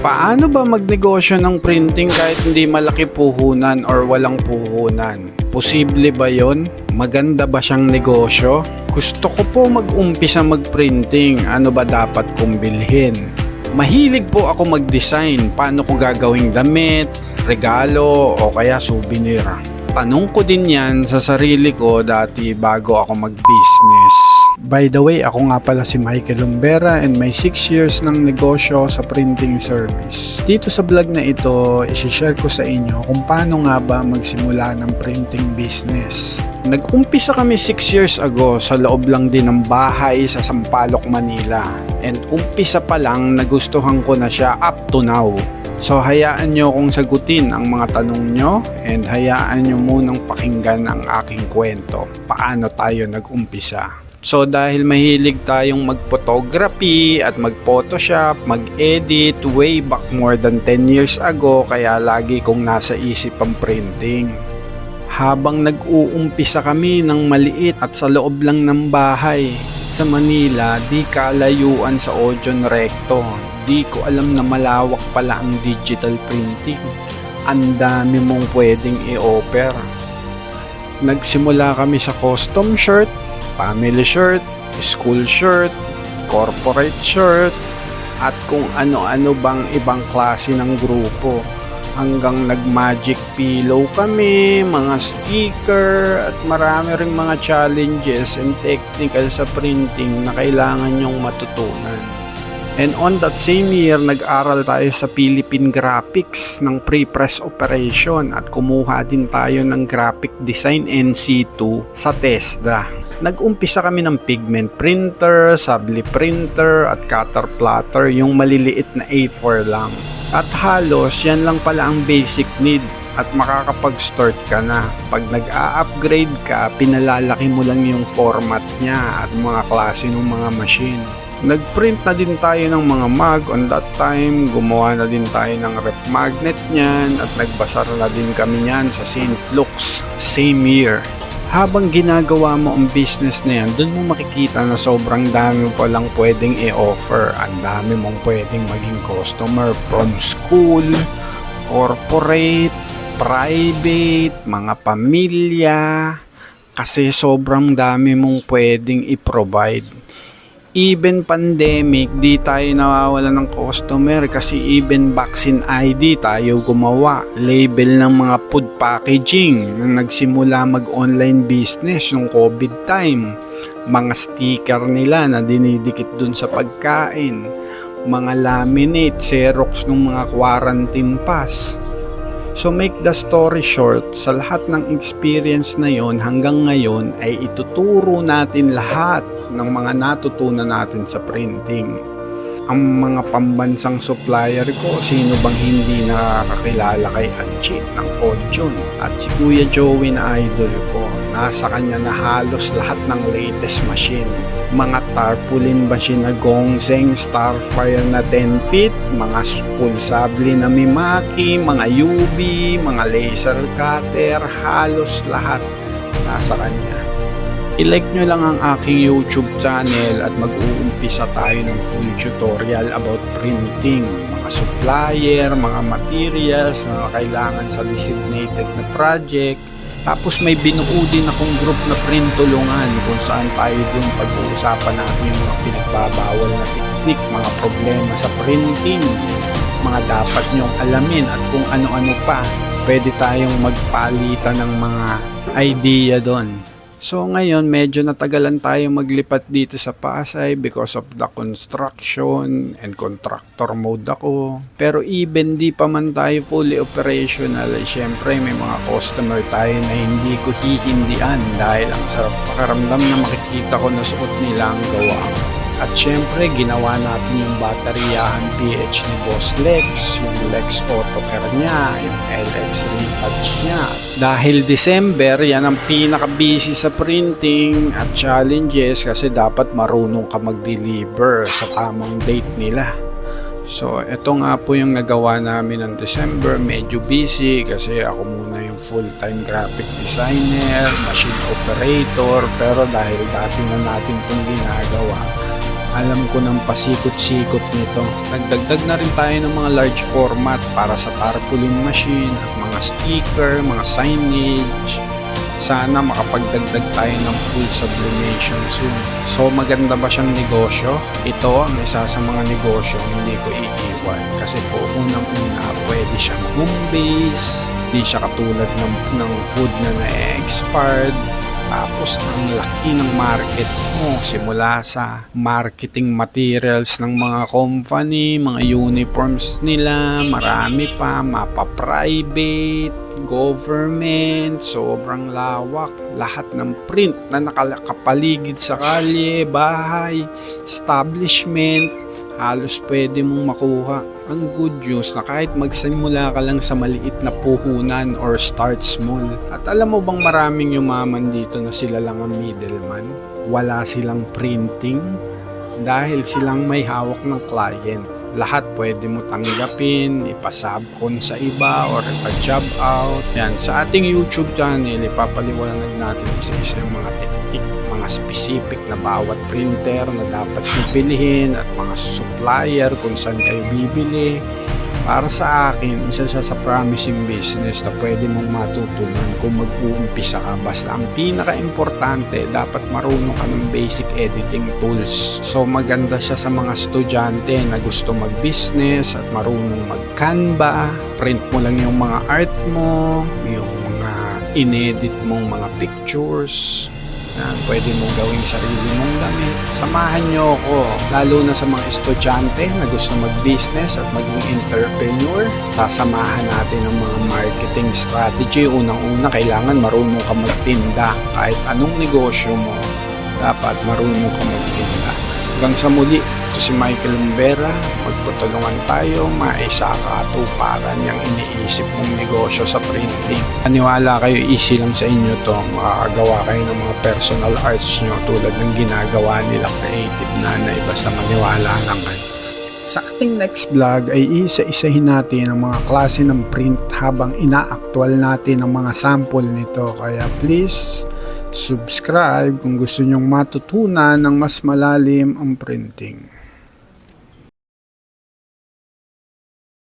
Paano ba magnegosyo ng printing kahit hindi malaki puhunan or walang puhunan? Posible ba yon? Maganda ba siyang negosyo? Gusto ko po mag-umpisa mag-printing. Ano ba dapat kong bilhin? Mahilig po ako mag-design. Paano ko gagawing damit, regalo, o kaya souvenir. Tanong ko din yan sa sarili ko dati bago ako mag-business. By the way, ako nga pala si Michael Lumbera and may 6 years ng negosyo sa printing service. Dito sa vlog na ito, isi-share ko sa inyo kung paano nga ba magsimula ng printing business. Nag-umpisa kami 6 years ago sa loob lang din ng bahay sa Sampaloc, Manila. And umpisa pa lang nagustuhan ko na siya up to now. So hayaan nyo kong sagutin ang mga tanong nyo and hayaan nyo munang pakinggan ang aking kwento. Paano tayo nag-umpisa. So dahil mahilig tayong mag-photography at mag-photoshop, mag-edit way back more than 10 years ago kaya lagi kong nasa isip ang printing. Habang nag-uumpisa kami ng maliit at sa loob lang ng bahay sa Manila, di kalayuan sa Ojon Recto. Di ko alam na malawak pala ang digital printing. Ang dami mong pwedeng i-offer. Nagsimula kami sa custom shirt, family shirt, school shirt, corporate shirt, at kung ano-ano bang ibang klase ng grupo. Hanggang nag-magic pillow kami, mga sticker, at marami ring mga challenges and technical sa printing na kailangan nyong matutunan. And on that same year, nag-aral tayo sa Philippine Graphics ng pre-press operation at kumuha din tayo ng graphic design NC2 sa TESDA. Nag-umpisa kami ng pigment printer, sabli printer at cutter plotter, yung maliliit na A4 lang. At halos yan lang pala ang basic need at makakapag-start ka na. Pag nag-a-upgrade ka, pinalalaki mo lang yung format niya at mga klase ng mga machine. Nag-print na din tayo ng mga mug on that time, gumawa na din tayo ng rep magnet niyan at nagbasar na din kami niyan sa St. Luke's same year. Habang ginagawa mo ang business na yan, doon mo makikita na sobrang dami mo palang pwedeng i-offer. Ang dami mong pwedeng maging customer from school, corporate, private, mga pamilya. Kasi sobrang dami mong pwedeng i-provide even pandemic, di tayo nawawala ng customer kasi even vaccine ID tayo gumawa. Label ng mga food packaging na nagsimula mag-online business ng COVID time. Mga sticker nila na dinidikit dun sa pagkain. Mga laminate, xerox ng mga quarantine pass. So make the story short, sa lahat ng experience na yon hanggang ngayon ay ituturo natin lahat ng mga natutunan natin sa printing. Ang mga pambansang supplier ko, sino bang hindi nakakakilala kay Anchit ng Ojon at si Kuya Joey na idol ko. Nasa kanya na halos lahat ng latest machine. Mga tarpaulin machine na Gongzeng Starfire na 10 feet, mga spool sable na Mimaki, mga UV, mga laser cutter, halos lahat nasa kanya. I-like nyo lang ang aking YouTube channel at mag-uumpisa tayo ng full tutorial about printing, mga supplier, mga materials na kailangan sa designated na project. Tapos may binuo din akong group na print tulungan kung saan tayo dun pag-uusapan natin yung mga pinagbabawal na technique, mga problema sa printing, mga dapat nyong alamin at kung ano-ano pa. Pwede tayong magpalitan ng mga idea doon. So ngayon medyo natagalan tayo maglipat dito sa Pasay because of the construction and contractor mode ako. Pero even di pa man tayo fully operational, eh, syempre may mga customer tayo na hindi ko hihindian dahil ang sarap pakaramdam na makikita ko na suot nila ang gawa. At syempre, ginawa natin yung bateryahan PH ni Boss Lex, yung Lex Autocare niya, yung LX Retouch niya. Dahil December, yan ang pinaka-busy sa printing at challenges kasi dapat marunong ka mag-deliver sa tamang date nila. So, ito nga po yung nagawa namin ng December. Medyo busy kasi ako muna yung full-time graphic designer, machine operator. Pero dahil dati na natin itong ginagawa, Alam ko ng pasikot-sikot nito. Nagdagdag na rin tayo ng mga large format para sa tarpaulin machine at mga sticker, mga signage. Sana makapagdagdag tayo ng full sublimation soon. So maganda ba siyang negosyo? Ito ang isa sa mga negosyo hindi ko iiwan kasi po unang-una pwede siyang home base, hindi siya katulad ng, ng food na na-expired, tapos ang laki ng market mo simula sa marketing materials ng mga company, mga uniforms nila, marami pa, mapa-private, government, sobrang lawak. Lahat ng print na nakakapaligid sa kalye, bahay, establishment, halos pwede mong makuha. Ang good news na kahit magsimula ka lang sa maliit na puhunan or start small. At alam mo bang maraming yumaman dito na sila lang ang middleman? Wala silang printing dahil silang may hawak ng client. Lahat pwede mo tanggapin, ipasubcon sa iba or ipa-job out. Yan, sa ating YouTube channel, ipapaliwanag natin sa isa yung mga teknik, mga specific na bawat printer na dapat nyo bilhin at mga supplier kung saan kayo bibili. Para sa akin, isa siya sa promising business na pwede mong matutunan kung mag-uumpisa ka. Basta ang pinaka-importante, dapat marunong ka ng basic editing tools. So maganda siya sa mga estudyante na gusto mag-business at marunong mag-Canva. Print mo lang yung mga art mo, yung mga inedit mong mga pictures. Yan, pwede mong gawing sarili mong gamit. Samahan nyo ako, lalo na sa mga estudyante na gusto mag-business at maging entrepreneur. Sasamahan natin ang mga marketing strategy. Unang-una, kailangan marunong ka magtinda. Kahit anong negosyo mo, dapat marunong ka magtinda. Hanggang sa muli, si Michael Umbera. Magtutulungan tayo, maisakatuparan yung iniisip mong negosyo sa printing. Paniwala kayo, easy lang sa inyo to. Makakagawa kayo ng mga personal arts nyo tulad ng ginagawa nila creative nanay. Basta maniwala lang. Sa ating next vlog ay isa-isahin natin ang mga klase ng print habang ina-actual natin ang mga sample nito. Kaya please subscribe kung gusto nyong matutunan ng mas malalim ang printing.